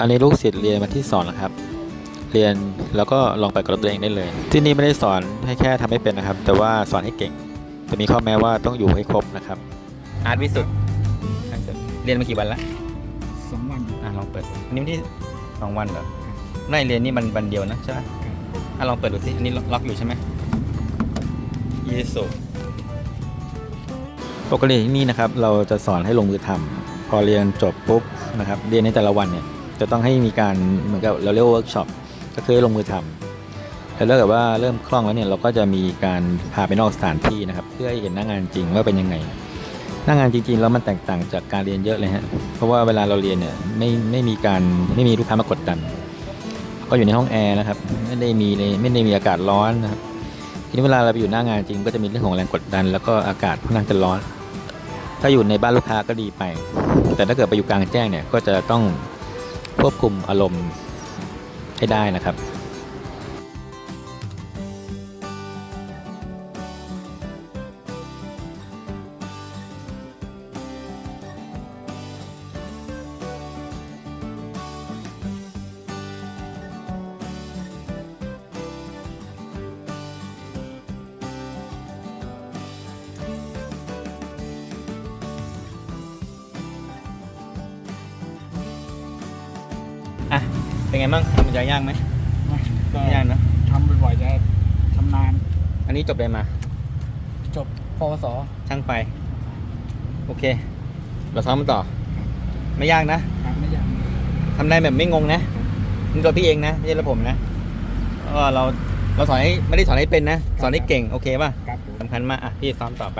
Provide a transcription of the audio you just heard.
อันนี้ลูกศิษย์เรียนมาที่สอนแล้วครับ เรียนแล้วก็ลองไปกับรถตัวเองได้เลย ที่นี่ไม่ได้สอนให้แค่ทำให้เป็นนะครับ แต่ว่าสอนให้เก่งแต่มีข้อแม้ว่าต้องอยู่ให้ครบนะครับ อาร์ตวิสุทธ์เรียนมากี่วันแล้วสองวันอะลองเปิดอันนี้วันที่สองวันเหรอไล่เรียนนี่มันวันเดียวนะใช่ไหมอะลองเปิดดูสิอันนี้ล็อกอยู่ใช่ไหมเยสุปกติที่นี่นะครับ เราจะสอนให้ลงมือทำพอเรียนจบปุ๊บนะครับ เรียนในแต่ละวันเนี่ย จะต้องให้มีการเหมือนกับเราเรียกว่าเวิร์กช็อปก็คือลงมือทำแล้วถ้าเกิดว่าเริ่มคล่องแล้วเนี่ยเราก็จะมีการพาไปนอกสถานที่นะครับ เพื่อให้เห็นหน้างานจริงว่าเป็นยังไง หน้างานจริงๆแล้วมันแตกต่างจากการเรียนเยอะเลยฮะเพราะว่าเวลาเราเรียนเนี่ยไม่ไม่มีการไม่มีลูกค้ามากดดันก็อยู่ในห้องแอร์นะครับไม่ได้มีในไม่ได้มีอากาศร้อนนะครับทีนี้เวลาเราไปอยู่หน้างานจริง ก็จะมีเรื่องของแรงกดดัน แล้วก็อากาศค่อนข้างจะร้อน ถ้าอยู่ในบ้านลูกค้าก็ดีไป แต่ถ้าเกิดไปอยู่กลางแจ้งเนี่ยก็จะต้อง ควบคุมอารมณ์ให้ได้นะครับ เป็นไงบ้างทำมันจะยากไหมก็ไม่ยากนะทำบ่อยๆจะชำนาญอันนี้จบเลยมา จบปวสช่างไฟโอเค เราซ้อมมันต่อ ไม่ยากนะครับไม่ยากทำได้แบบไม่งงนะนี่ตัวพี่เองนะไม่ใช่ระผมนะก็เราเราสอนให้ไม่ได้สอนให้เป็นนะ สอนให้เก่งโอเคป่ะครับผมสำคัญมากอะพี่ซ้อมต่อไป